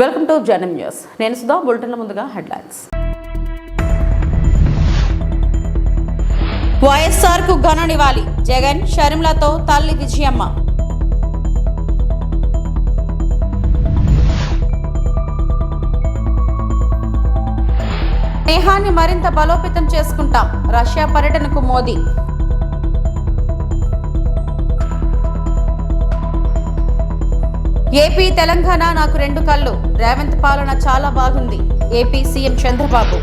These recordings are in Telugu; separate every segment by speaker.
Speaker 1: వెల్కమ్ టు జనం న్యూస్. నేను సుధా బులెటిన్ల ముందుగా హెడ్లైన్స్. వైఎస్ఆర్కు ఘన నివాళి జగన్ షర్మిలతో తల్లి విజయమ్మ. స్నేహాన్ని మరింత బలోపేతం చేసుకుంటాం రష్యా పర్యటనకు మోదీ. ఏపీ తెలంగాణ నాకు రెండు కళ్ళు. రేవంత్ పాలన చాలా బాగుంది. AP CM Chandrababu.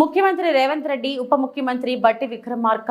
Speaker 1: ముఖ్యమంత్రి రేవంత్ రెడ్డి ఉప ముఖ్యమంత్రి బట్టి విక్రమార్క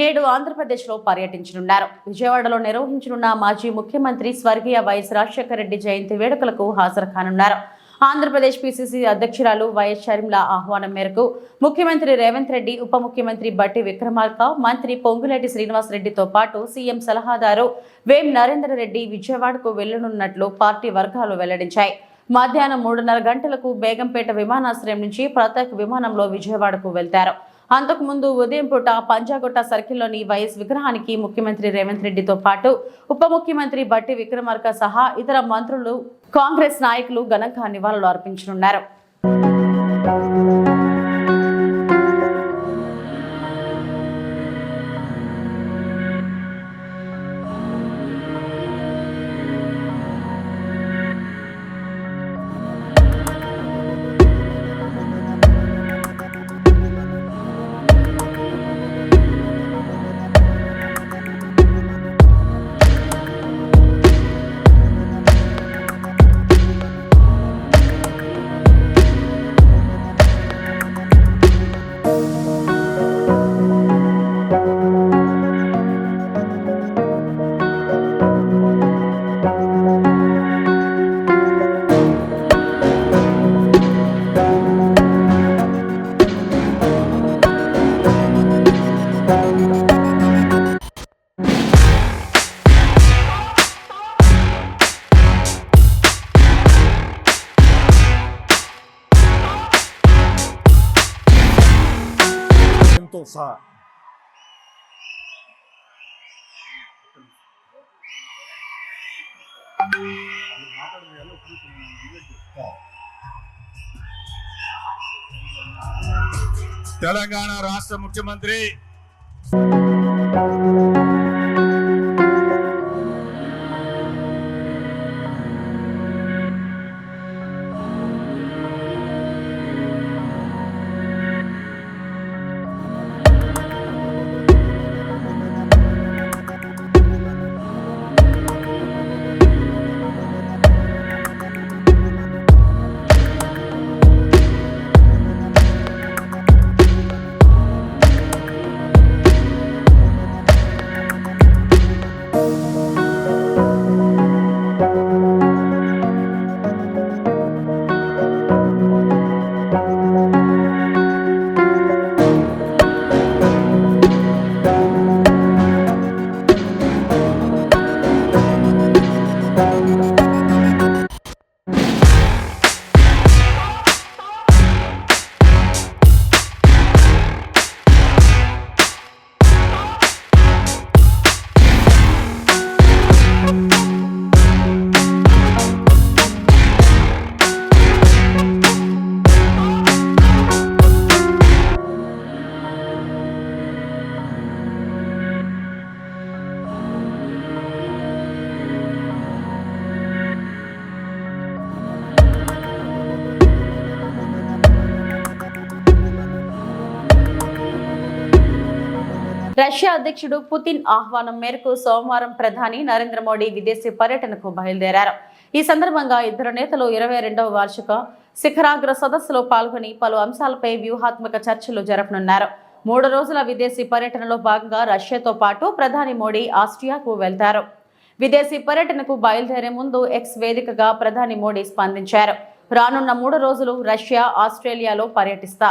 Speaker 1: నేడు ఆంధ్రప్రదేశ్లో పర్యటించనున్నారు. విజయవాడలో నిర్వహించనున్న మాజీ ముఖ్యమంత్రి స్వర్గీయ వైఎస్ రాజశేఖర రెడ్డి జయంతి వేడుకలకు హాజరు కానున్నారు. ఆంధ్రప్రదేశ్ పిసిసి అధ్యక్షురాలు వైఎస్ షర్మిల ఆహ్వానం మేరకు ముఖ్యమంత్రి రేవంత్ రెడ్డి ఉప ముఖ్యమంత్రి బట్టి విక్రమార్క మంత్రి పొంగులేటి శ్రీనివాసరెడ్డితో పాటు సీఎం సలహాదారు వేం నరేందర్ రెడ్డి విజయవాడకు వెళ్ళనున్నట్లు పార్టీ వర్గాలు వెల్లడించాయి. మధ్యాహ్నం మూడున్నర గంటలకు బేగంపేట విమానాశ్రయం నుంచి ప్రత్యేక విమానంలో విజయవాడకు వెళ్తారు. అంతకు ముందు ఉదయం పూట పంజాగుట్ట సర్కిల్లోని వైఎస్ విగ్రహానికి ముఖ్యమంత్రి రేవంత్ రెడ్డితో పాటు ఉప ముఖ్యమంత్రి బట్టి విక్రమార్క సహా ఇతర మంత్రులు కాంగ్రెస్ నాయకులు ఘనంగా నివాళులు అర్పించనున్నారు.
Speaker 2: సహా
Speaker 3: తెలంగాణ రాష్ట్ర ముఖ్యమంత్రి
Speaker 1: అధ్యక్షుడు పుతిన్ ఆహ్వానం మేరకు సోమవారం ప్రధాని నరేంద్ర మోడీ విదేశీ పర్యటనకు బయలుదేరారు. ఈ సందర్భంగా ఇద్దరు నేతలు ఇరవై రెండవ వార్షిక శిఖరాగ్ర సదస్సులో పాల్గొని పలు అంశాలపై వ్యూహాత్మక చర్చలు జరపనున్నారు. మూడు రోజుల విదేశీ పర్యటనలో భాగంగా రష్యాతో పాటు ప్రధాని మోడీ ఆస్ట్రియాకు వెళ్తారు. విదేశీ పర్యటనకు బయలుదేరే ముందు ఎక్స్ వేదికగా ప్రధాని మోడీ స్పందించారు. రానున్న మూడు రోజులు రష్యా ఆస్ట్రేలియాలో పర్యటిస్తా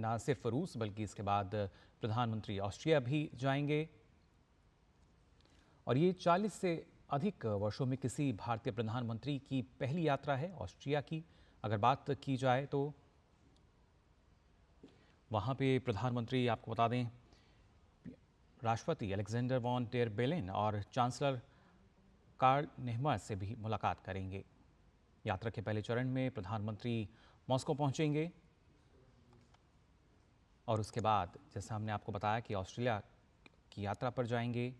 Speaker 4: ना सिर्फ़ रूस, बल्कि इसके बाद प्रधानमंत्री ऑस्ट्रिया भी जाएँगे। और ये 40 से अधिक वर्षों में किसी भारतीय प्रधानमंत्री की पहली यात्रा है ऑस्ट्रिया की। अगर बात की जाए तो वहाँ पे प्रधानमंत्री आपको बता दें, राष्ट्रपति अलेक्जेंडर वॉन टेर बेलिन और चांसलर कार्ल नेहमर से भी मुलाकात करेंगे। यात्रा के पहले चरण में प्रधानमंत्री मॉस्को पहुँचेंगे। और उसके बाद, जैसा हमने आपको बताया कि ऑस्ट्रेलिया की यात्रा पर जाएँगे।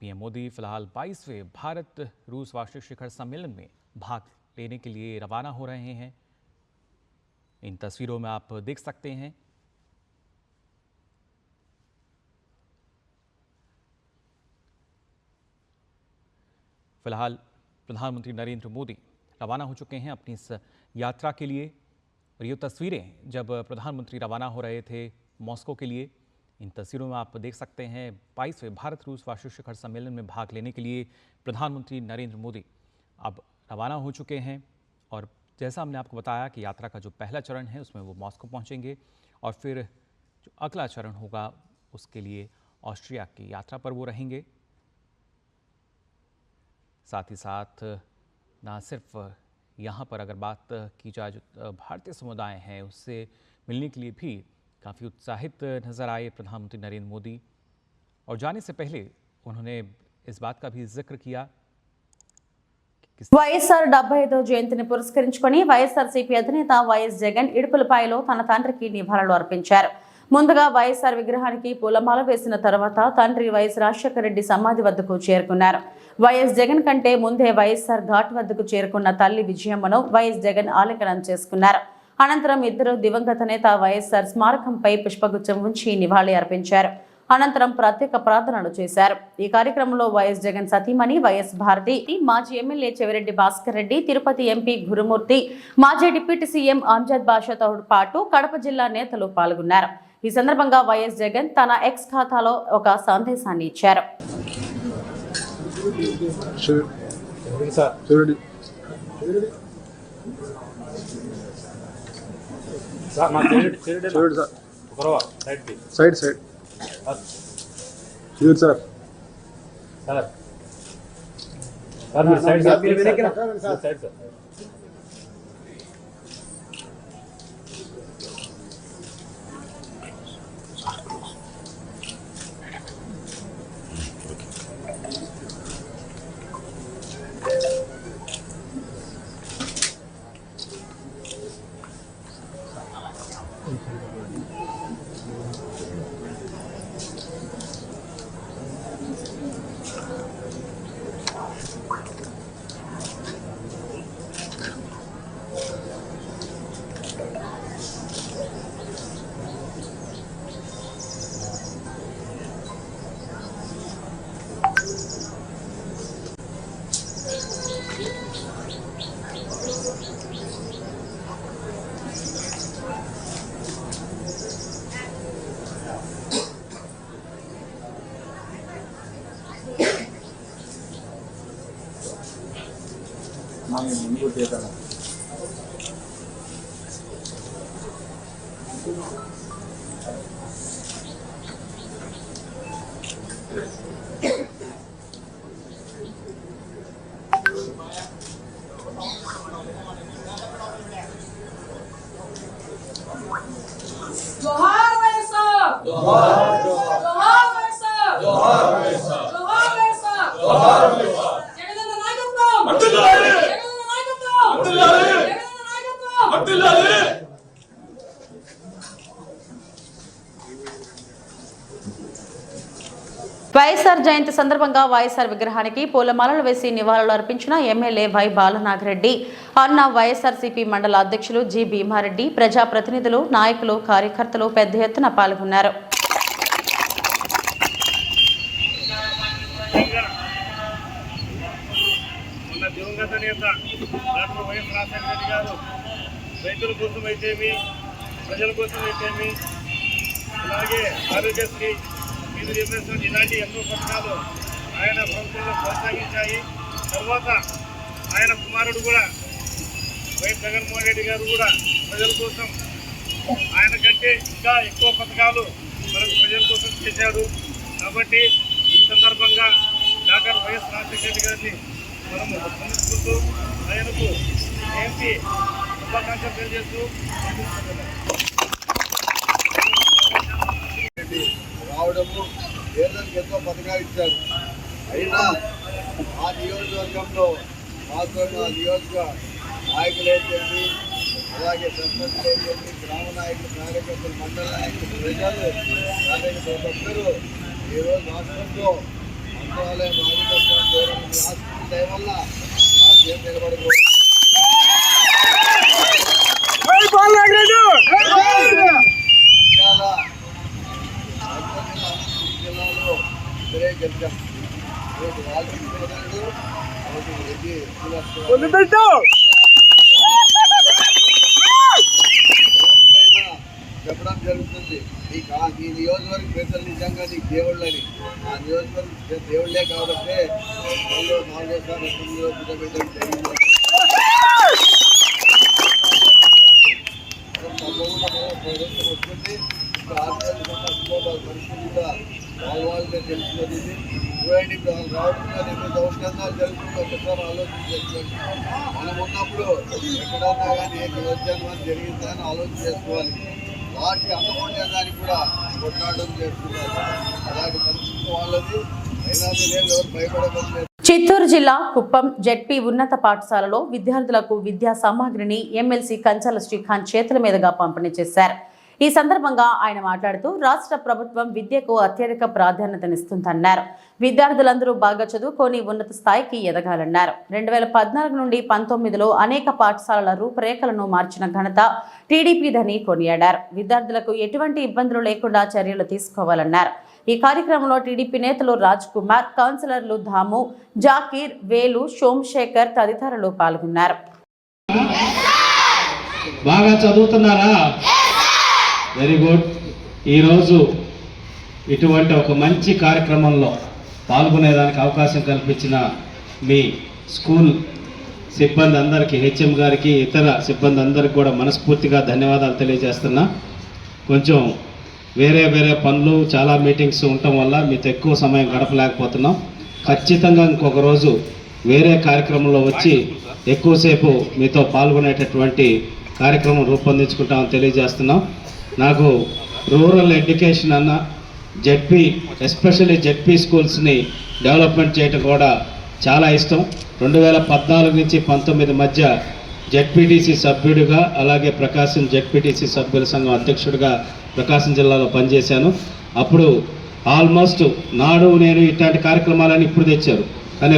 Speaker 4: पीएम मोदी फ़िलहाल 22वें भारत रूस वार्षिक शिखर सम्मेलन में भाग लेने के लिए रवाना हो रहे हैं। इन तस्वीरों में आप देख सकते हैं। फ़िलहाल प्रधानमंत्री नरेंद्र मोदी रवाना हो चुके हैं अपनी इस यात्रा के लिए। और ये तस्वीरें जब प्रधानमंत्री रवाना हो रहे थे मॉस्को के लिए, इन तस्वीरों में आप देख सकते हैं बाईसवें भारत रूस वार्षिक शिखर सम्मेलन में भाग लेने के लिए प्रधानमंत्री नरेंद्र मोदी अब रवाना हो चुके हैं। और जैसा हमने आपको बताया कि यात्रा का जो पहला चरण है, उसमें वो मॉस्को पहुँचेंगे और फिर जो अगला चरण होगा, उसके लिए ऑस्ट्रिया की यात्रा पर वो रहेंगे। साथ ही साथ, ना सिर्फ़ यहाँ पर अगर बात की जाए जो भारतीय समुदाय हैं उससे मिलने के लिए भी काफ़ी उत्साहित नज़र आए प्रधानमंत्री नरेंद्र मोदी और जाने से पहले उन्होंने इस बात का भी जिक्र किया
Speaker 1: వైఎస్ఆర్ డెబ్బై ఐదో జయంతిని పురస్కరించుకొని వైఎస్ఆర్సీపీ అధినేత వైఎస్ జగన్ ఇడుపులపాయలో తన తండ్రికి నివాళులు అర్పించారు ముందుగా వైఎస్ఆర్ విగ్రహానికి పూలమాల వేసిన తర్వాత తండ్రి వైఎస్ రాజశేఖర రెడ్డి సమాధి వద్దకు చేరుకున్నారు వైఎస్ జగన్ కంటే ముందే వైఎస్ఆర్ ఘాట్ వద్దకు చేరుకున్న తల్లి విజయమ్మను వైఎస్ జగన్ ఆలింగనం చేసుకున్నారు. అనంతరం ఇద్దరు దివంగత నేత వైఎస్ఆర్ స్మారకంపై పుష్పగుచ్చం ఉంచి నివాళి అర్పించారు. అనంతరం ప్రత్యేక ప్రార్థనలు చేశారు. ఈ కార్యక్రమంలో వైఎస్ జగన్ సతీమణి వైఎస్ భారతి మాజీ ఎమ్మెల్యే చెవిరెడ్డి భాస్కర్ రెడ్డి తిరుపతి ఎంపీ గురుమూర్తి మాజీ డిప్యూటీ సీఎం అంజద్ బాషాతో పాటు కడప జిల్లా నేతలు పాల్గొన్నారు. ఈ సందర్భంగా వైఎస్ జగన్ తన ఎక్స్ ఖాతాలో ఒక సందేశాన్ని ఇచ్చారు.
Speaker 5: సార్ చెరుడు
Speaker 2: చూడండి సార్.
Speaker 5: Side
Speaker 2: side side. చూడండి సార్.
Speaker 5: సార్. సార్ మీరు సైడ్ సార్.
Speaker 6: где-то
Speaker 1: వైఎస్ఆర్ జయంతి సందర్భంగా వైఎస్ఆర్ విగ్రహానికి పూలమాలలు వేసి నివాళులు అర్పించిన ఎమ్మెల్యే వై బాలనాగరెడ్డి అన్న వైఎస్ఆర్సీపీ మండల అధ్యక్షులు జి భీమారెడ్డి ప్రజాప్రతినిధులు నాయకులు కార్యకర్తలు పెద్ద ఎత్తున పాల్గొన్నారు.
Speaker 7: దివంగత నేత డాక్టర్ వైఎస్ రాజశేఖర రెడ్డి గారు రైతుల కోసం అయితేమి ప్రజల కోసం అయితేమి అలాగే ఆరోగ్యశ్రీ మీరు చెప్పినటువంటి ఇలాంటి ఎన్నో పథకాలు ఆయన ప్రభుత్వంలో కొనసాగించాయి. తర్వాత ఆయన కుమారుడు కూడా వైఎస్ జగన్మోహన్ రెడ్డి గారు కూడా ప్రజల కోసం ఆయన కంటే ఇంకా ఎక్కువ పథకాలు మనకు ప్రజల కోసం చేశాడు కాబట్టి ఈ సందర్భంగా డాక్టర్ వైఎస్ రాజశేఖర గారిని మనము స్మరించుకుంటూ ఆయనకు ఏంటి శుభాకాంక్షలు తెలియజేస్తూ
Speaker 2: పేదలకు ఎంతో పథకాలు ఇచ్చారు. అయినా ఆ నియోజకవర్గంలో మాత్రం ఆ నియోజక నాయకులు అలాగే సర్పంచులు ఏంటండి గ్రామ నాయకులు కార్యకర్తలు మండల నాయకులు ప్రజలు కార్యకర్తలు అందరూ ఈరోజు రాష్ట్రంలో మంత్రాలయం రాజకీయ దేవుని ఆస్తి దయ వల్ల ఆ పేరు నిలబడిపోతుంది ఒకటి రెడ్డి చెప్పడం జరుగుతుంది. నీకు కా ఈ నియోజకవర్గ ప్రజలు నిజంగా నీకు దేవుళ్ళని. ఆ నియోజకవర్గ దేవుళ్ళే కాబట్టి వాళ్ళు నాలుగేసారి అసెంబ్లీలో కూర్చోబెట్టడం జరిగింది తప్పకుండా వస్తుంది ఇంకా ఆర్థిక పరిస్థితి కూడా వాళ్ళ వాళ్ళకే తెలుసుకొని చూడండి ఇప్పుడు వాళ్ళు రావడం కానీ ఒకసారి ఆలోచన మనం ఉన్నప్పుడు ఎక్కడన్నా కానీ ఏ దౌర్జన్యం జరిగిందా అని ఆలోచన చేసుకోవాలి. వాటి అందకుండా కూడా కొట్లాడడం చేస్తున్నారు. అలాంటి పరిస్థితి వాళ్ళది. అయినా మీరేం ఎవరు భయపడలేదు
Speaker 1: చిత్తూరు జిల్లా కుప్పం జెడ్పీ ఉన్నత పాఠశాలలో విద్యార్థులకు విద్యా సామాగ్రిని ఎమ్మెల్సీ కంచాల శ్రీకాంత్ చేతుల మీదుగా పంపిణీ చేశారు. ఈ సందర్భంగా ఆయన మాట్లాడుతూ రాష్ట్ర ప్రభుత్వం విద్యకు అత్యధిక ప్రాధాన్యతనిస్తుందన్నారు. విద్యార్థులందరూ బాగా చదువుకొని ఉన్నత స్థాయికి ఎదగాలన్నారు. రెండు వేల పద్నాలుగు నుండి పంతొమ్మిదిలో అనేక పాఠశాలల రూపురేఖలను మార్చిన ఘనత టీడీపీదని కొనియాడారు. విద్యార్థులకు ఎటువంటి ఇబ్బందులు లేకుండా చర్యలు తీసుకోవాలన్నారు. ఈ కార్యక్రమంలో టీడీపీ నేతలు రాజ్ కుమార్ కౌన్సిలర్లు ధాము జాకీర్ వేలు సోమశేఖర్ తదితరులు పాల్గొన్నారు.
Speaker 8: బాగా చదువుతున్నారా? వెరీ గుడ్ ఈరోజు ఇటువంటి ఒక మంచి కార్యక్రమంలో పాల్గొనేదానికి అవకాశం కల్పించిన మీ స్కూల్ సిబ్బంది అందరికీ హెచ్ఎం గారికి ఇతర సిబ్బంది అందరికీ కూడా మనస్ఫూర్తిగా ధన్యవాదాలు తెలియజేస్తున్నా. కొంచెం వేరే వేరే పనులు చాలా మీటింగ్స్ ఉండటం వల్ల మీతో ఎక్కువ సమయం గడపలేకపోతున్నాం. ఖచ్చితంగా ఇంకొక రోజు వేరే కార్యక్రమంలో వచ్చి ఎక్కువసేపు మీతో పాల్గొనేటటువంటి కార్యక్రమం రూపొందించుకుంటామని తెలియజేస్తున్నాం. నాకు రూరల్ ఎడ్యుకేషన్ అన్న జెడ్పీ ఎస్పెషల్లీ జెడ్పీ స్కూల్స్ని డెవలప్మెంట్ చేయటం కూడా చాలా ఇష్టం. రెండు వేల పద్నాలుగు నుంచి పంతొమ్మిది మధ్య జెడ్పీటీసీ సభ్యుడిగా అలాగే ప్రకాశం జెడ్పీటీసీ సభ్యుల సంఘం అధ్యక్షుడిగా ప్రకాశం జిల్లాలో పనిచేశాను. అప్పుడు ఆల్మోస్ట్ నాడు నేను ఇట్లాంటి కార్యక్రమాలని ఇప్పుడు తెచ్చారు కానీ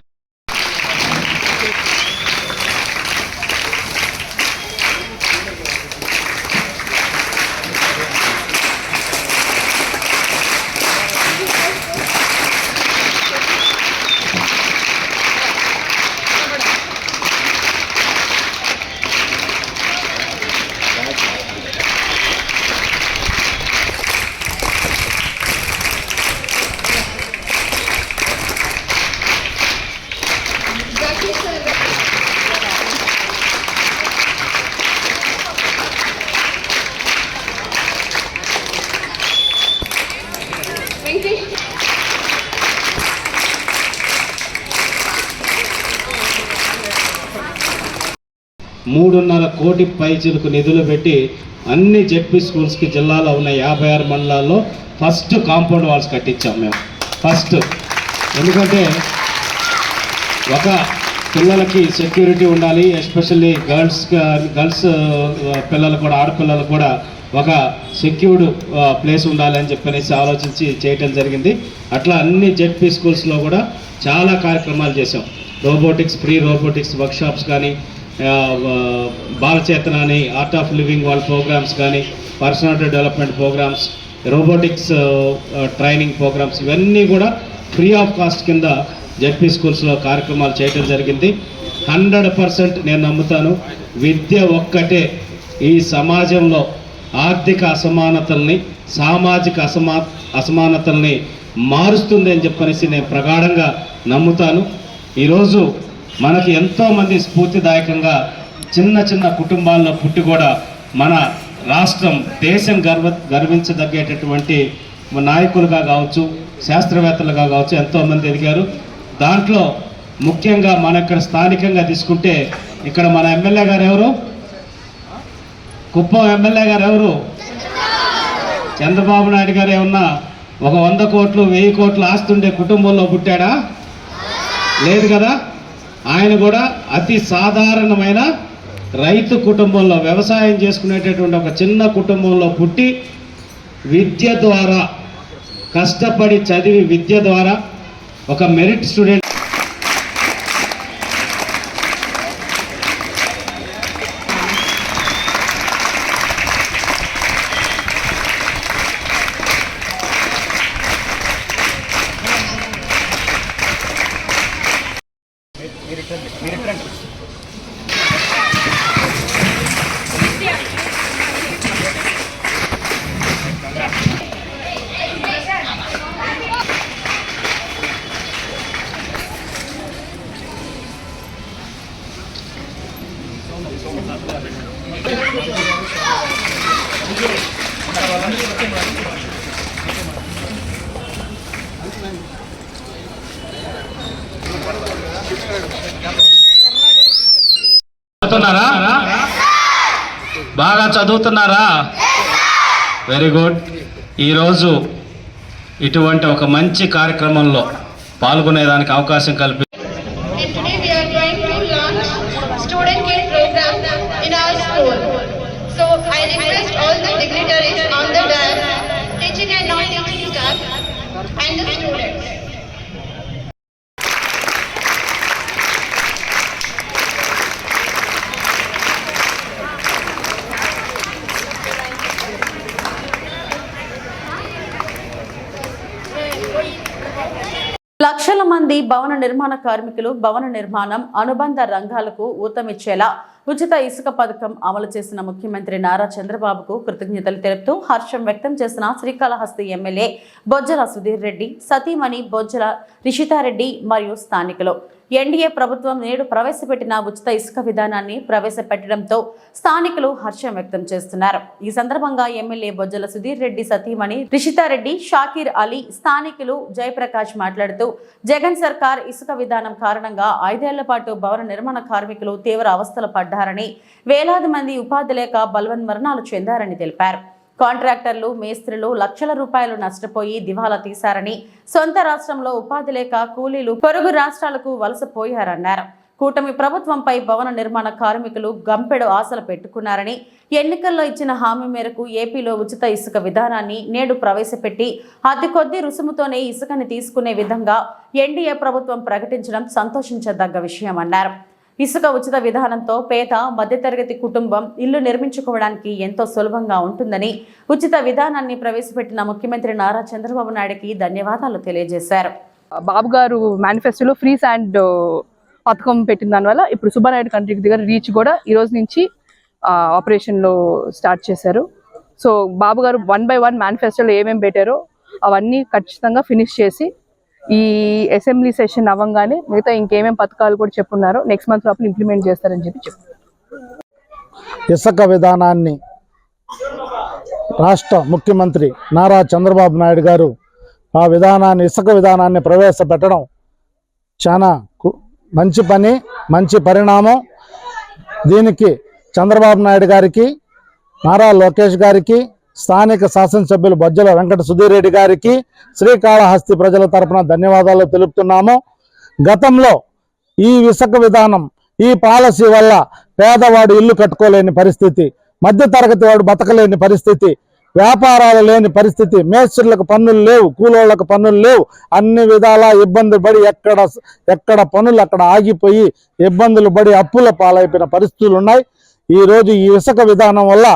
Speaker 8: మూడున్నర కోటి పైచిలకు నిధులు పెట్టి అన్ని జెడ్పీ స్కూల్స్కి జిల్లాలో ఉన్న యాభై ఆరు మండలాల్లో ఫస్ట్ కాంపౌండ్ వాల్స్ కట్టించాం మేము. ఫస్ట్. ఎందుకంటే ఒక పిల్లలకి సెక్యూరిటీ ఉండాలి ఎస్పెషల్లీ గర్ల్స్ గర్ల్స్ పిల్లలు కూడా ఆడపిల్లలు కూడా ఒక సెక్యూర్డ్ ప్లేస్ ఉండాలి అని చెప్పనేసి ఆలోచించి చేయటం జరిగింది. అట్లా అన్ని జెడ్పీ స్కూల్స్లో కూడా చాలా కార్యక్రమాలు చేసాం రోబోటిక్స్ ఫ్రీ రోబోటిక్స్ వర్క్షాప్స్ కానీ ఆ, బాలచేతన అని ఆర్ట్ ఆఫ్ లివింగ్ వాళ్ళ ప్రోగ్రామ్స్ కానీ personality development programs robotics training programs ఇవన్నీ కూడా ఫ్రీ ఆఫ్ కాస్ట్ కింద జెడ్పీ స్కూల్స్లో కార్యక్రమాలు చేయడం జరిగింది. హండ్రెడ్ పర్సెంట్ నేను నమ్ముతాను. విద్య ఒక్కటే ఈ సమాజంలో ఆర్థిక అసమానతల్ని సామాజిక అసమా అసమానతల్ని మారుస్తుంది అని చెప్పనేసి నేను ప్రగాఢంగా నమ్ముతాను. ఈరోజు మనకి ఎంతోమంది స్ఫూర్తిదాయకంగా చిన్న చిన్న కుటుంబాల్లో పుట్టి కూడా మన రాష్ట్రం దేశం గర్వ గర్వించదగ్గేటటువంటి నాయకులుగా కావచ్చు శాస్త్రవేత్తలుగా కావచ్చు ఎంతోమంది ఎదిగారు. దాంట్లో ముఖ్యంగా మన ఇక్కడ స్థానికంగా తీసుకుంటే ఇక్కడ మన ఎమ్మెల్యే గారు ఎవరు? కుప్పం ఎమ్మెల్యే గారు ఎవరు? చంద్రబాబు నాయుడు గారు ఏమన్నా ఒక వంద కోట్లు వెయ్యి కోట్లు ఆస్తుండే కుటుంబంలో పుట్టాడా? లేదు కదా? ఆయన కూడా అతి సాధారణమైన రైతు కుటుంబంలో వ్యవసాయం చేసుకునేటటువంటి ఒక చిన్న కుటుంబంలో పుట్టి విద్య ద్వారా కష్టపడి చదివి విద్య ద్వారా ఒక మెరిట్ స్టూడెంట్ చదువుతున్నారా? బాగా చదువుతున్నారా? వెరీ గుడ్ ఈరోజు ఇటువంటి ఒక మంచి కార్యక్రమంలో పాల్గొనేదానికి అవకాశం కల్పి
Speaker 1: లక్షల మంది భవన నిర్మాణ కార్మికులు భవన నిర్మాణం అనుబంధ రంగాలకు ఊతమిచ్చేలా ఉచిత ఇసుక పథకం అమలు చేసిన ముఖ్యమంత్రి నారా చంద్రబాబుకు కృతజ్ఞతలు తెలుపుతూ హర్షం వ్యక్తం చేసిన శ్రీకాళహస్తి ఎమ్మెల్యే బొజ్జల సుధీర్ రెడ్డి సతీమణి బొజ్జల రిషితారెడ్డి మరియు స్థానికులు. ఎన్డీఏ ప్రభుత్వం నేడు ప్రవేశపెట్టిన ఉచిత ఇసుక విధానాన్ని ప్రవేశపెట్టడంతో స్థానికులు హర్షం వ్యక్తం చేస్తున్నారు. ఈ సందర్భంగా ఎమ్మెల్యే బొజ్జల సుధీర్ రెడ్డి సతీమణి రిషితారెడ్డి షాకీర్ అలీ స్థానికులు జయప్రకాష్ మాట్లాడుతూ జగన్ సర్కార్ ఇసుక విధానం కారణంగా ఐదేళ్ళ పాటు భవన నిర్మాణ కార్మికులు తీవ్ర అవస్థలు పడ్డారని వేలాది మంది ఉపాధి లేక బలవన్ మరణాలు చెందారని తెలిపారు. కాంట్రాక్టర్లు మేస్త్రులు లక్షల రూపాయలు నష్టపోయి దివాలా తీశారని సొంత రాష్ట్రంలో ఉపాధి లేక కూలీలు పొరుగు రాష్ట్రాలకు వలసపోయారన్నారు కూటమి ప్రభుత్వంపై భవన నిర్మాణ కార్మికులు గంపెడు ఆశలు పెట్టుకున్నారని ఎన్నికల్లో ఇచ్చిన హామీ మేరకు ఏపీలో ఉచిత ఇసుక విధానాన్ని నేడు ప్రవేశపెట్టి అతి కొద్ది రుసుముతోనే ఇసుకని తీసుకునే విధంగా ఎన్డీఏ ప్రభుత్వం ప్రకటించడం సంతోషించదగ్గ విషయమన్నారు. ఇసుక ఉచిత విధానంతో పేద మధ్యతరగతి కుటుంబం ఇల్లు నిర్మించుకోవడానికి ఎంతో సులభంగా ఉంటుందని ఉచిత విధానాన్ని ప్రవేశపెట్టిన ముఖ్యమంత్రి నారా చంద్రబాబు నాయుడుకి ధన్యవాదాలు తెలియజేశారు.
Speaker 9: బాబు గారు మేనిఫెస్టోలో ఫ్రీ శాండ్ పథకం పెట్టిన దానివల్ల ఇప్పుడు సుబ్బానాయుడు కంట్రీ దగ్గర రీచ్ కూడా ఈ రోజు నుంచి ఆపరేషన్లో స్టార్ట్ చేశారు. సో బాబు గారు వన్ బై వన్ మేనిఫెస్టోలో ఏమేమి పెట్టారో అవన్నీ ఖచ్చితంగా ఫినిష్ చేసి ఈ అసెంబ్లీ సెషన్ అవ్వగానే మిగతా ఇంకేమేం పథకాలు కూడా చెప్పున్నారు నెక్స్ట్ మంత్ లోపల ఇంప్లిమెంట్ చేస్తారని చెప్పి చెప్పు.
Speaker 10: ఇసుక విధానాన్ని రాష్ట్ర ముఖ్యమంత్రి నారా చంద్రబాబు నాయుడు గారు ఆ విధానాన్ని ఇసుక విధానాన్ని ప్రవేశపెట్టడం చాలా మంచి పని మంచి పరిణామం. దీనికి చంద్రబాబు నాయుడు గారికి నారా లోకేష్ గారికి స్థానిక శాసనసభ్యులు బొజ్జల వెంకట సుధీర్ రెడ్డి గారికి శ్రీకాళహస్తి ప్రజల తరపున ధన్యవాదాలు తెలుపుతున్నాము. గతంలో ఈ విసక విధానం ఈ పాలసీ వల్ల పేదవాడు ఇల్లు కట్టుకోలేని పరిస్థితి మధ్యతరగతి వాడు బతకలేని పరిస్థితి వ్యాపారాలు లేని పరిస్థితి మేస్త్రులకు పన్నులు లేవు కూలోళ్ళకు పన్నులు లేవు అన్ని విధాలా ఇబ్బంది పడి ఎక్కడ ఎక్కడ పనులు అక్కడ ఆగిపోయి ఇబ్బందులు పడి అప్పుల పాలైపోయిన పరిస్థితులు ఉన్నాయి ఈరోజు ఈ ఇసుక విధానం వల్ల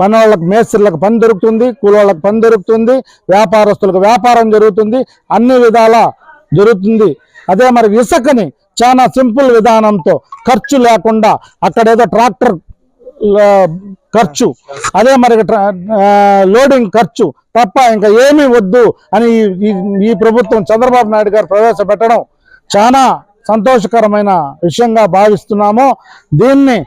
Speaker 10: పని వాళ్ళకు మేస్త్రులకు పని దొరుకుతుంది కూలోళ్ళకి పని దొరుకుతుంది వ్యాపారస్తులకు వ్యాపారం జరుగుతుంది అన్ని విధాలా జరుగుతుంది. అదే మరి ఇసుకని చాలా సింపుల్ విధానంతో ఖర్చు లేకుండా అక్కడేదో ట్రాక్టర్ ఖర్చు. అదే మరి ట్రా- లోడింగ్ ఖర్చు తప్ప ఇంకా ఏమీ వద్దు అని ఈ ప్రభుత్వం చంద్రబాబు నాయుడు గారు ప్రవేశపెట్టడం చాలా సంతోషకరమైన విషయంగా భావిస్తున్నాము. దీన్ని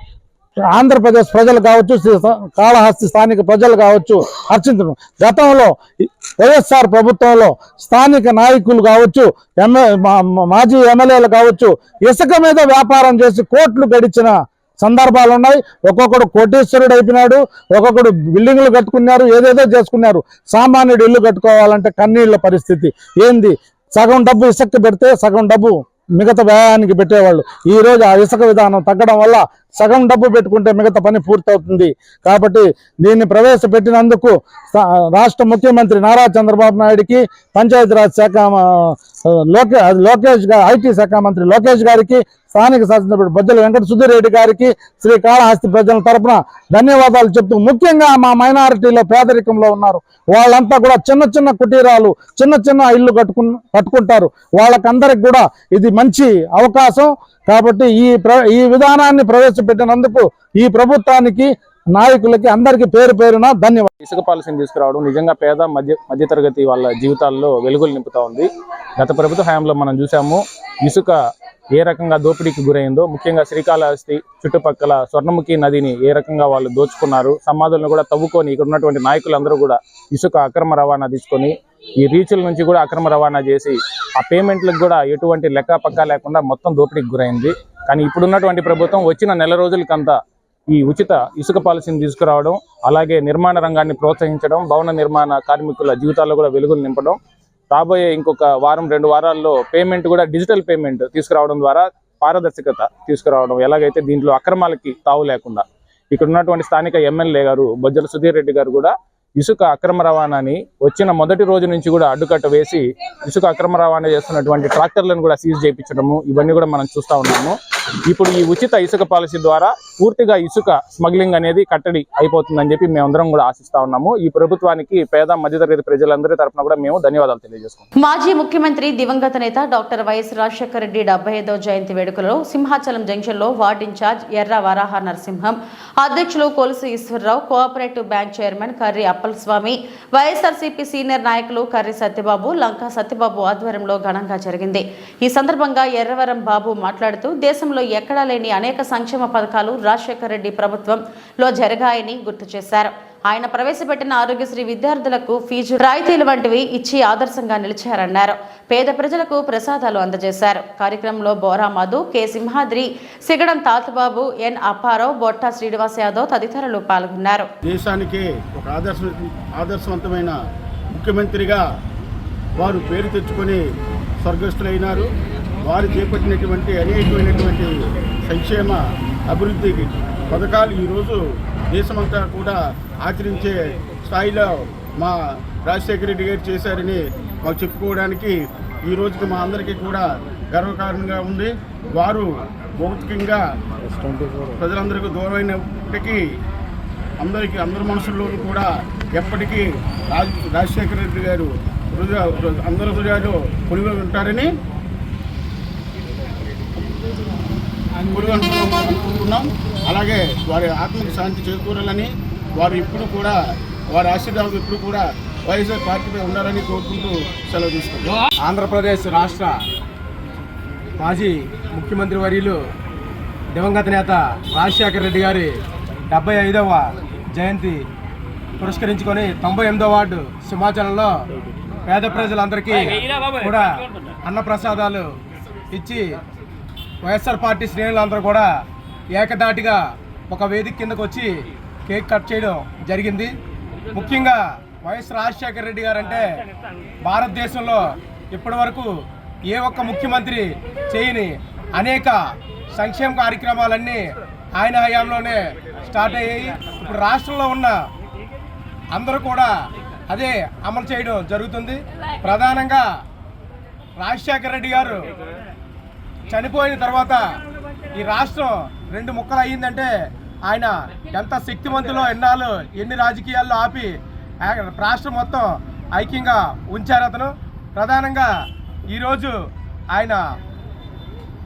Speaker 10: ఆంధ్రప్రదేశ్ ప్రజలు కావచ్చు శ్రీ- కాళహస్తి స్థానిక ప్రజలు కావచ్చు హర్షించడం గతంలో వైఎస్ఆర్ ప్రభుత్వంలో స్థానిక నాయకులు కావచ్చు ఎంఏ మా- మాజీ ఎమ్మెల్యేలు కావచ్చు ఇసుక మీద వ్యాపారం చేసి కోట్లు గడిచిన సందర్భాలు ఉన్నాయి. ఒక్కొక్కడు కోటేశ్వరుడు అయిపోయినాడు ఒక్కొక్కడు బిల్డింగ్లు కట్టుకున్నారు ఏదేదో చేసుకున్నారు. సామాన్యుడు ఇల్లు కట్టుకోవాలంటే కన్నీళ్ళ పరిస్థితి. ఏంది? సగం డబ్బు ఇసుక పెడితే సగం డబ్బు మిగతా వ్యయానికి పెట్టేవాళ్ళు. ఈ రోజు ఆ ఇసుక విధానం తగ్గడం వల్ల సగం డబ్బు పెట్టుకుంటే మిగతా పని పూర్తవుతుంది. కాబట్టి దీన్ని ప్రవేశపెట్టినందుకు రాష్ట్ర ముఖ్యమంత్రి నారా చంద్రబాబు నాయుడికి పంచాయతీరాజ్ శాఖ లోకే లోకేష్ గారు ఐటీ శాఖ మంత్రి లోకేష్ గారికి స్థానిక శాసనసభ్యుడు బొజ్జల వెంకట సుధీరెడ్డి గారికి శ్రీ కాళహస్తి ప్రజల తరపున ధన్యవాదాలు చెప్తూ ముఖ్యంగా మా మైనారిటీలో పేదరికంలో ఉన్నారు. వాళ్ళంతా కూడా చిన్న చిన్న కుటీరాలు చిన్న చిన్న ఇల్లు కట్టుకు కట్టుకుంటారు. వాళ్ళకందరికి కూడా ఇది మంచి అవకాశం. కాబట్టి ఈ ప్ర ఈ విధానాన్ని ప్రవేశపెట్టినందుకు ఈ ప్రభుత్వానికి నాయకులకి అందరికి పేరు పేరున ధన్యవాదాలు.
Speaker 11: ఇసుక పాలసీని తీసుకురావడం నిజంగా పేద మధ్య మధ్యతరగతి వాళ్ళ జీవితాల్లో వెలుగులు నింపుతా ఉంది. గత ప్రభుత్వ హయాంలో మనం చూసాము ఇసుక ఏ రకంగా దోపిడీకి గురైందో ముఖ్యంగా శ్రీకాళహస్తి చుట్టుపక్కల స్వర్ణముఖి నదిని ఏ రకంగా వాళ్ళు దోచుకున్నారు సమాధులను కూడా తవ్వుకొని ఇక్కడ ఉన్నటువంటి నాయకులందరూ కూడా ఇసుక అక్రమ రవాణా తీసుకొని ఈ రీచుల నుంచి కూడా అక్రమ రవాణా చేసి ఆ పేమెంట్లకు కూడా ఎటువంటి లెక్క పక్క లేకుండా మొత్తం దోపిడీకి గురైంది. కానీ ఇప్పుడున్నటువంటి ప్రభుత్వం వచ్చిన నెల రోజులకంతా ఈ ఉచిత ఇసుక పాలసీని తీసుకురావడం అలాగే నిర్మాణ రంగాన్ని ప్రోత్సహించడం భవన నిర్మాణ కార్మికుల జీవితాల్లో కూడా వెలుగులు నింపడం రాబోయే ఇంకొక వారం రెండు వారాల్లో పేమెంట్ కూడా డిజిటల్ పేమెంట్ తీసుకురావడం ద్వారా పారదర్శకత తీసుకురావడం ఎలాగైతే దీంట్లో అక్రమాలకి తావు లేకుండా. ఇక్కడ ఉన్నటువంటి స్థానిక ఎమ్మెల్యే గారు బొజ్జల సుధీర్ రెడ్డి గారు కూడా ఇసుక అక్రమ రవాణాని వచ్చిన మొదటి రోజు నుంచి కూడా అడ్డుకట్ట వేసి ఇసుక అక్రమ రవాణా చేస్తున్నటువంటి ట్రాక్టర్లను కూడా సీజ్ చేయించడము ఇవన్నీ కూడా మనం చూస్తా ఉన్నాము. ఇప్పుడు ఈ ఉచిత ఇసుక పాలసీ ద్వారా పూర్తిగా ఇసుక స్మగ్లింగ్ అనేది కట్టడి అయిపోతుందని చెప్పి మేమందరం కూడా ఆశిస్తా ఉన్నాము. ఈ ప్రభుత్వానికి పేద మధ్యతరగతి ప్రజలందరి తరఫున కూడా మేము ధన్యవాదాలు తెలియజేసుకుంటాం
Speaker 1: మాజీ ముఖ్యమంత్రి దివంగత నేత డాక్టర్ వైఎస్ రాజశేఖర రెడ్డి డెబ్బై ఐదో జయంతి వేడుకలో సింహాచలం జంక్షన్లో వార్డ్ ఇన్ఛార్జ్ ఎర్ర వరాహ నరసింహం అధ్యక్షులు Kolusu Eswara Rao cooperative bank chairman Karri Appalaswamy YSRCP senior నాయకులు కర్రి సత్యబాబు లంకా సత్యబాబు ఆధ్వర్యంలో ఘనంగా జరిగింది. ఈ సందర్భంగా ఎర్రవరం బాబు మాట్లాడుతూ దేశంలో ఎక్కడా లేని అనేక సంక్షేమ పథకాలు రాజశేఖర రెడ్డి ప్రభుత్వంలో జరిగాయని గుర్తు చేశారు. ఆయన ప్రవేశపెట్టిన ఆరోగ్యశ్రీ విద్యార్థులకు ఫీజు రాయితీలు వంటివి ఇచ్చి ఆదర్శంగా నిలిచారన్నారు. పేద ప్రజలకు ప్రసాదాలు అందజేశారు. కార్యక్రమంలో బోరా మధు కె సింహాద్రి సిగడం తాతబాబు ఎన్ అప్పారావు బొట్ట శ్రీనివాస్ యాదవ్ తదితరులు పాల్గొన్నారు.
Speaker 12: దేశానికి ఒక ఆదర్శ ఆదర్శవంతమైన ముఖ్యమంత్రిగా వారు పేరు తెచ్చుకొని స్వర్గస్థులైనారు. వారు చేపట్టినటువంటి అనేకమైనటువంటి సంక్షేమ అభివృద్ధి పథకాలు ఈరోజు దేశమంతా కూడా ఆచరించే స్థాయిలో మా రాజశేఖర రెడ్డి గారు చేశారని మాకు చెప్పుకోవడానికి ఈ రోజుకి మా అందరికీ కూడా గర్వకారణంగా ఉంది. వారు భౌతికంగా ప్రజలందరికీ దూరమైనప్పటికీ అందరికీ అందరి మనుషుల్లోనూ కూడా ఎప్పటికీ రాజ్ రాజశేఖర రెడ్డి గారు హృదయ అందరి హృదయాలు కొలువై ఉంటారని అనుకుంటున్నాం అలాగే వారి ఆత్మకు శాంతి చేకూరాలని వారు ఇప్పుడు కూడా వారి ఆశీర్వాదం ఇప్పుడు కూడా వైఎస్ఆర్ పార్టీపై ఉండాలని కోరుకుంటూ సెలవు తీసుకుంటాం
Speaker 13: ఆంధ్రప్రదేశ్ రాష్ట్ర మాజీ ముఖ్యమంత్రి వర్యులు దివంగత నేత రాజశేఖర రెడ్డి గారి డెబ్బై ఐదవ జయంతి పురస్కరించుకొని తొంభై ఎనిమిదో వార్డు సింహాచలంలో పేద ప్రజలందరికీ కూడా అన్నప్రసాదాలు ఇచ్చి వైఎస్ఆర్ పార్టీ శ్రేణులందరూ కూడా ఏకదాటిగా ఒక వేదిక కిందకు వచ్చి కేక్ కట్ చేయడం జరిగింది. ముఖ్యంగా వైఎస్ రాజశేఖర రెడ్డి గారు అంటే భారతదేశంలో ఇప్పటి వరకు ఏ ఒక్క ముఖ్యమంత్రి చేయని అనేక సంక్షేమ కార్యక్రమాలన్నీ ఆయన హయాంలోనే స్టార్ట్ అయ్యాయి. ఇప్పుడు రాష్ట్రంలో ఉన్న అందరూ కూడా అదే అమలు చేయడం జరుగుతుంది. ప్రధానంగా రాజశేఖర రెడ్డి గారు చనిపోయిన తర్వాత ఈ రాష్ట్రం రెండు ముక్కలు అయ్యిందంటే ఆయన ఎంత శక్తివంతులో ఎన్నాళ్ళు ఎన్ని రాజకీయాల్లో ఆపి రాష్ట్రం మొత్తం ఐక్యంగా ఉంచారు అతను. ప్రధానంగా ఈరోజు ఆయన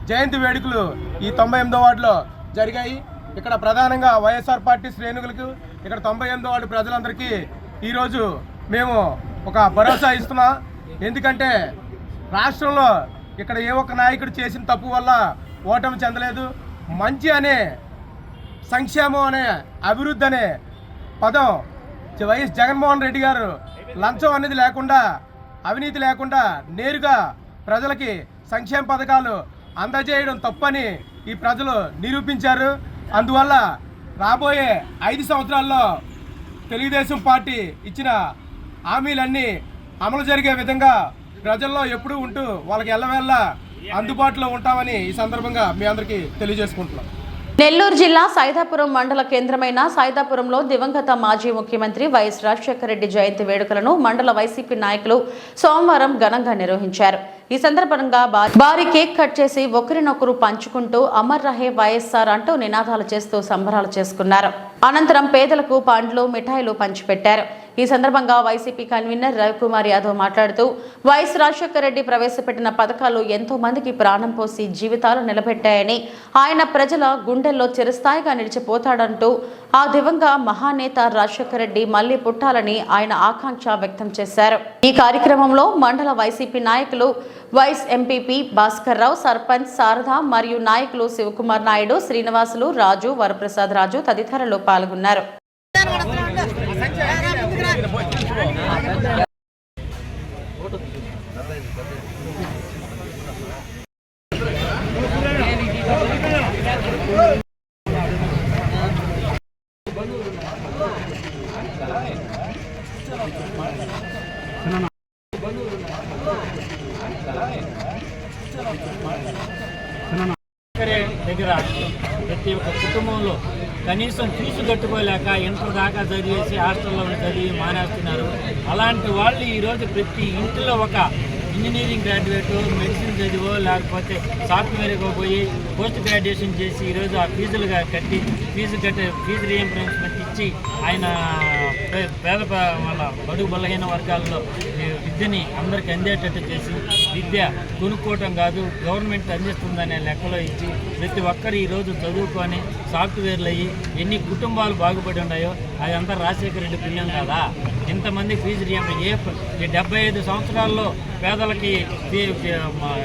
Speaker 13: జయంతి వేడుకలు ఈ తొంభై ఎనిమిదో వార్డులో జరిగాయి. ఇక్కడ ప్రధానంగా వైఎస్ఆర్ పార్టీ శ్రేణులకు ఇక్కడ తొంభై ఎనిమిదో వార్డు ప్రజలందరికీ ఈరోజు మేము ఒక భరోసా ఇస్తున్నాం. ఎందుకంటే రాష్ట్రంలో ఇక్కడ ఏ ఒక్క నాయకుడు చేసిన తప్పు వల్ల ఓటమి చెందలేదు. మంచి అనే సంక్షేమం అనే అభివృద్ధి అనే పదం వైఎస్ జగన్మోహన్ రెడ్డి గారు లంచం అనేది లేకుండా అవినీతి లేకుండా నేరుగా ప్రజలకి సంక్షేమ పథకాలు అందజేయడం తప్పని ఈ ప్రజలు నిరూపించారు. అందువల్ల రాబోయే ఐదు సంవత్సరాల్లో తెలుగుదేశం పార్టీ ఇచ్చిన హామీలన్నీ అమలు జరిగే విధంగా ప్రజల్లో ఎప్పుడూ ఉంటూ వాళ్ళకి ఎల్లవేళ్ళ అందుబాటులో ఉంటామని ఈ సందర్భంగా మీ అందరికీ తెలియజేసుకుంటున్నాం.
Speaker 1: నెల్లూరు జిల్లా సైదాపురం మండల కేంద్రమైన సైదాపురంలో దివంగత మాజీ ముఖ్యమంత్రి వైఎస్ రాజశేఖర రెడ్డి జయంతి వేడుకలను మండల వైసీపీ నాయకులు సోమవారం ఘనంగా నిర్వహించారు. ఈ సందర్భంగా భారీ కేక్ కట్ చేసి ఒకరినొకరు పంచుకుంటూ అమర్ రహే వైఎస్ఆర్ అంటూ నినాదాలు చేస్తూ సంబరాలు చేసుకున్నారు. అనంతరం పేదలకు పండ్లు మిఠాయిలు పంచిపెట్టారు. ఈ సందర్భంగా వైసీపీ కన్వీనర్ రవికుమార్ యాదవ్ మాట్లాడుతూ వైఎస్ రాజశేఖర రెడ్డి ప్రవేశపెట్టిన పథకాలు ఎంతో మందికి ప్రాణం పోసి జీవితాలు నిలబెట్టాయని ఆయన ప్రజల గుండెల్లో చిరస్థాయిగా నిలిచిపోతాడంటూ ఆ దివంగా మహానేత రాజశేఖర రెడ్డి మళ్ళీ పుట్టాలని ఆయన ఆకాంక్ష వ్యక్తం చేశారు. ఈ కార్యక్రమంలో మండల వైసీపీ నాయకులు వైస్ ఎంపీపీ భాస్కర్ రావు సర్పంచ్ శారద మరియు నాయకులు శివకుమార్ నాయుడు శ్రీనివాసులు రాజు వరప్రసాద్ రాజు తదితరులు పాల్గొన్నారు.
Speaker 14: దగ్గర ప్రతి ఒక్క కుటుంబంలో కనీసం ఫీజు కట్టుకోలేక ఇంటర్ దాకా చదివేసి హాస్టల్లో చదివి మానేస్తున్నారు. అలాంటి వాళ్ళు ఈరోజు ప్రతి ఇంటిలో ఒక ఇంజనీరింగ్ గ్రాడ్యుయేట్ మెడిసిన్ చదివో లేకపోతే సాఫ్ట్వేర్గా పోయి పోస్ట్ గ్రాడ్యుయేషన్ చేసి ఈరోజు ఆ ఫీజులుగా కట్టి ఫీజు కట్టే ఫీజు రీఎంబర్స్మెంట్ ఇచ్చి ఆయన పే- పేద వాళ్ళ బడుగు బలహీన వర్గాల్లో విద్యని అందరికి అందేటట్టు చేసి విద్య కొనుక్కోవటం కాదు గవర్నమెంట్ అందిస్తుందనే లెక్కలో ఇచ్చి ప్రతి ఒక్కరు ఈరోజు చదువుకొని సాఫ్ట్వేర్లు అయ్యి ఎన్ని కుటుంబాలు బాగుపడి ఉన్నాయో అదంతా రాజశేఖర రెడ్డి పుణ్యం కదా? ఇంతమంది ఫీజు రియంబర్ ఏ డెబ్బై ఐదు సంవత్సరాల్లో పేదలకి ఇవి ఫీ- మా-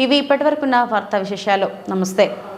Speaker 1: ఇవి ఇప్పటివరకున్న వార్తా విశేషాలు. నమస్తే.